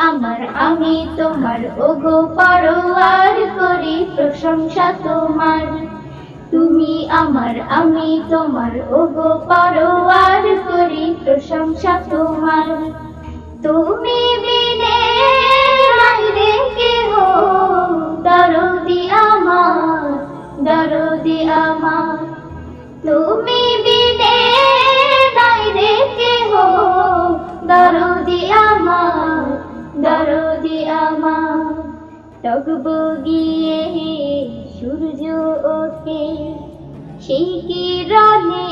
আমার, আমি তোমার, ওগো পরোয়ার করি প্রশংসা তোমার। তুমি আমার, আমি তোমার, ওগো পরোয়ার করি প্রশংসা তোমার। তুমি টকবগিয়ে সূর্য ওঠে। সেই কিরণে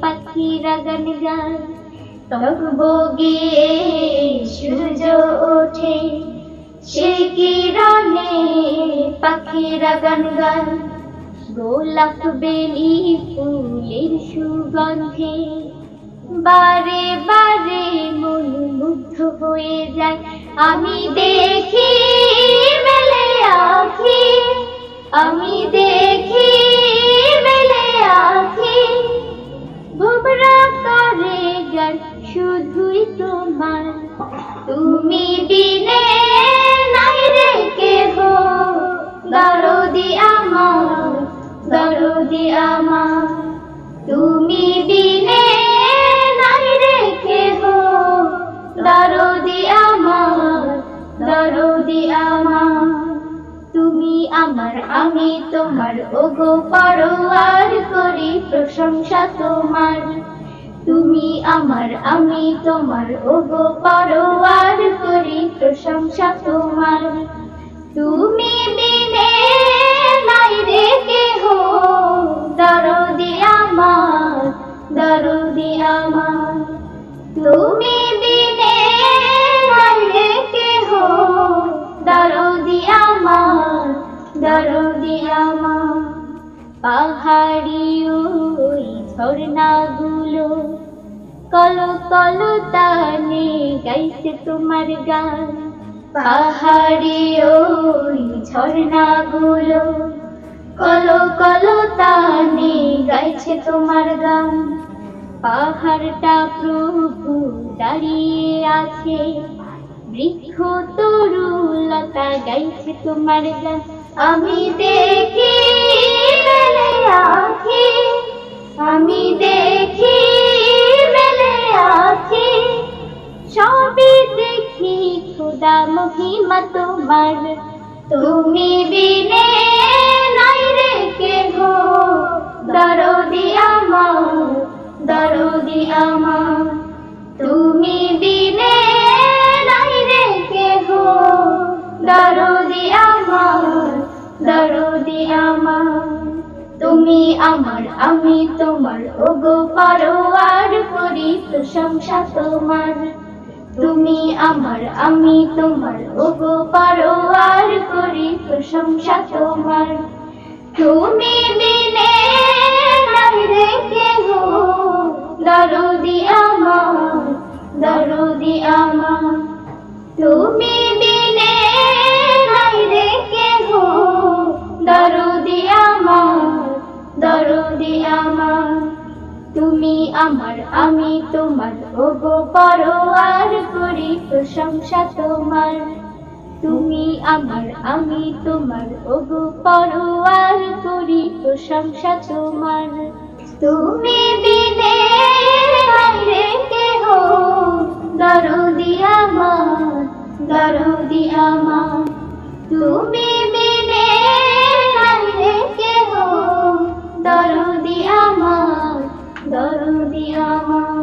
পাখিরা গান। গায় টকবগিয়ে সূর্য ওঠে। সেই কিরণে পাখিরা গান। গায় গোলাপ বেলি ফুলের সুগন্ধে বারে বারে মন মুগ্ধ হয়ে যায়। আমি দেখি গান শুধুই তোমার। তুমি বিনে নাই রে কেহ। দরদি আমার দরদি আমার। তুমি বিনে নাই রে কেহ। দরদি আমার দরদি আমার। তুমি আমার, আমি তোমার। ওগো পরোয়ার করি প্রশংসা তোমার। তুমি আমার, আমি তোমার, ওগো পরোয়ার করি প্রশংসা তোমার। তুমি বিনে নাই রে কেহ, দরদি আমার দরদি আমার। তুমি বিনে নাই রে কেহ, দরদি আমার দরদি আমার। পাহাড়ি ওই ঝর্ণাগুলো কলো কলো তানে গাইছে তোমার গান। পাহাড়ি ওই ঝর্ণাগুলো কলো কলো তানে গাইছে তোমার গান। পাহাড়টা প্রভু দাঁড়িয়ে আছে, বৃক্ষ তরু লতা গাইছে তোমার গান। আমি দেখি মেলে আখি আমি দেখি মেলে আখি সবই দেখি খুদা মহিমা তোমার। তুমি বিনে নাই রে কেহ। দরদি আমার দরদি আমার। তুমি বিনে নাই রে কেহ। দরদি আমার দরদি আমার। তুমি আমার, আমি তোমার। ওগো আর করি প্রশংসা তোমার। তুমি আমার, আমি তোমার। ওগো আর করি প্রশংসা তোমার। তুমি দিনে নাই রে কেহ। দরদি দরদি আমার। তুমি আমার, আমি তোমার। ওগো পরোয়ার করি প্রশংসা তোমার। তুমি আমার, আমি তোমার। ওগো পরোয়ার করি প্রশংসা তোমার। তুমি বিনে রে কেহ? দরদি আমার দরদি আমার। তুমি দরদিয়া মা